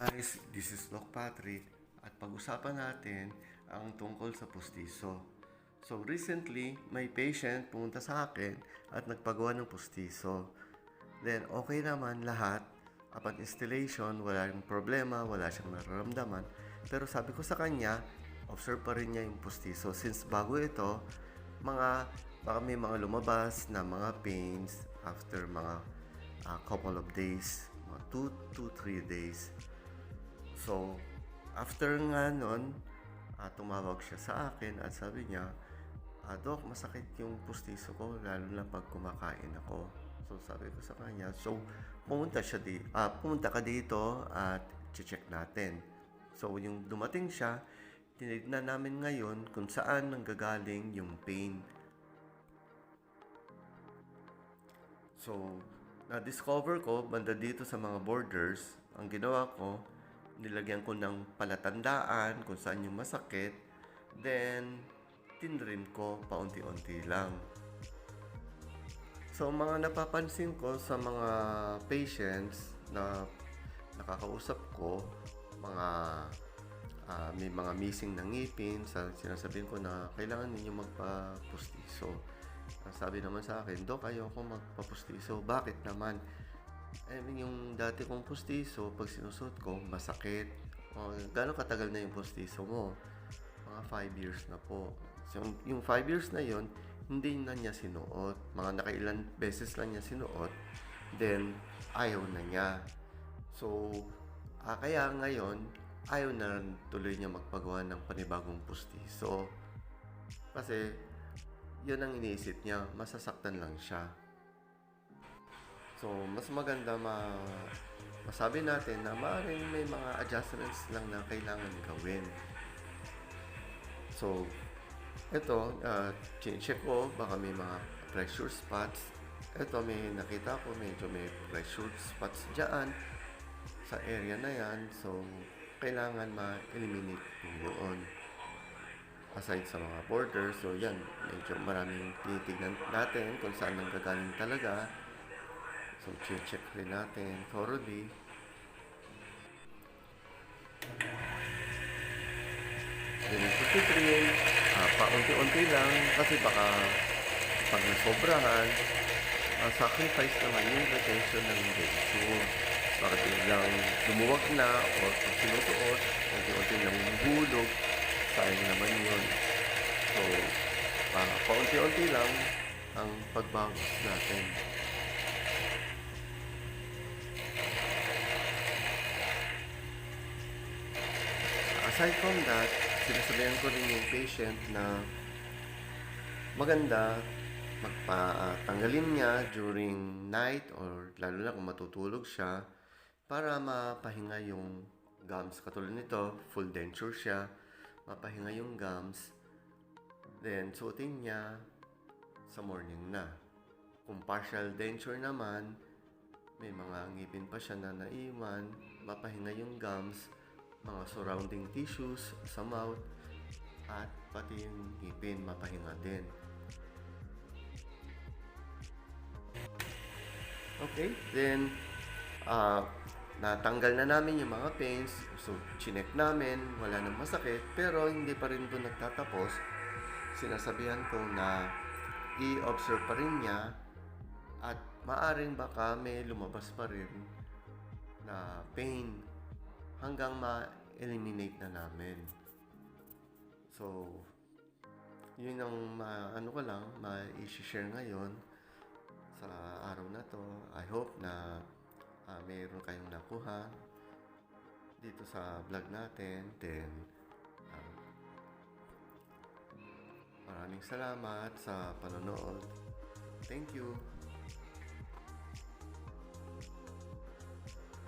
guys, this is Doc Patrick at pag-usapan natin ang tungkol sa pustiso. So recently, may patient pumunta sa akin at nagpagawa ng pustiso. Then okay naman lahat. Upon installation, wala yung problema, wala siyang nararamdaman. Pero sabi ko sa kanya, observe pa rin niya yung pustiso. Since bago ito, mga baka may mga lumabas na mga pains after mga a couple of days, mga 2 to 3 days. So, after nga nun, ah, tumawag siya sa akin at sabi niya, ah, Dok, masakit yung pustiso ko, lalo na pag kumakain ako. So, sabi ko sa kanya, so, pumunta, siya di, ah, pumunta ka dito at check natin. So, yung dumating siya, tinignan namin ngayon kung saan nanggagaling yung pain. So, na-discover ko, banda dito sa mga borders, ang ginawa ko, nilagyan ko ng palatandaan kung saan yung masakit, then, tinrim ko paunti-unti lang. So, mga napapansin ko sa mga patients na nakakausap ko, mga ah, may mga missing na ngipin, sa sinasabihin ko na kailangan ninyo magpa-pustiso. Ang sabi naman sa akin, Dok, ayoko magpa-pustiso. Bakit naman? I mean, yung dati kong pustiso, pag sinusot ko, masakit. O, gano'ng katagal na yung pustiso mo? Mga 5 years na po. So, yung 5 years na yon hindi na niya sinuot. Mga nakailan beses lang niya sinuot. Then, ayaw na niya. So, ah, kaya ngayon, ayaw na tuloy niya magpagawa ng panibagong pustiso. Kasi, yun ang iniisip niya, masasaktan lang siya. So, mas maganda ma masabi natin na maaaring may mga adjustments lang na kailangan gawin. So, ito, uh, check ko, baka may mga pressure spots. Ito, may nakita ko, medyo may pressure spots dyan sa area na yan. So, kailangan ma-eliminate yun. Aside sa mga borders, so yan, medyo maraming tinitignan natin kung saan nanggagaling talaga. So, check rin natin thoroughly. Then, pagtitrim, ah, paunti-unti lang kasi baka pag nasobrahan, ang sacrifice naman yung retention ng denture. Baka biglang lumuwag na o pag sinusuot, unti-unti lang hulog, sayang naman yun. So, ah, paunti-unti lang ang pagbawas natin. Aside from that, sinasabihan ko rin yung patient na maganda magpatanggalin niya during night or lalo na kung matutulog siya para mapahinga yung gums. Katulad nito, full denture siya, mapahinga yung gums. Then, suotin niya sa morning na. Kung partial denture naman, may mga ngipin pa siya na naiwan, mapahinga yung gums, mga surrounding tissues sa mouth, at pati yung ngipin mapahinga din. Okay, then ah natanggal na namin yung mga pains. So, chinek namin, wala nang masakit, pero hindi pa rin doon nagtatapos. Sinasabihan ko na i-observe pa rin niya at maaring baka may lumabas pa rin na pain hanggang ma-eliminate na namin. So, yun ang ma, ano ko lang, ma-share ngayon sa araw na to. I hope na ah, mayroon kayong nakuha dito sa vlog natin. Then, ah, maraming salamat sa panonood. Thank you.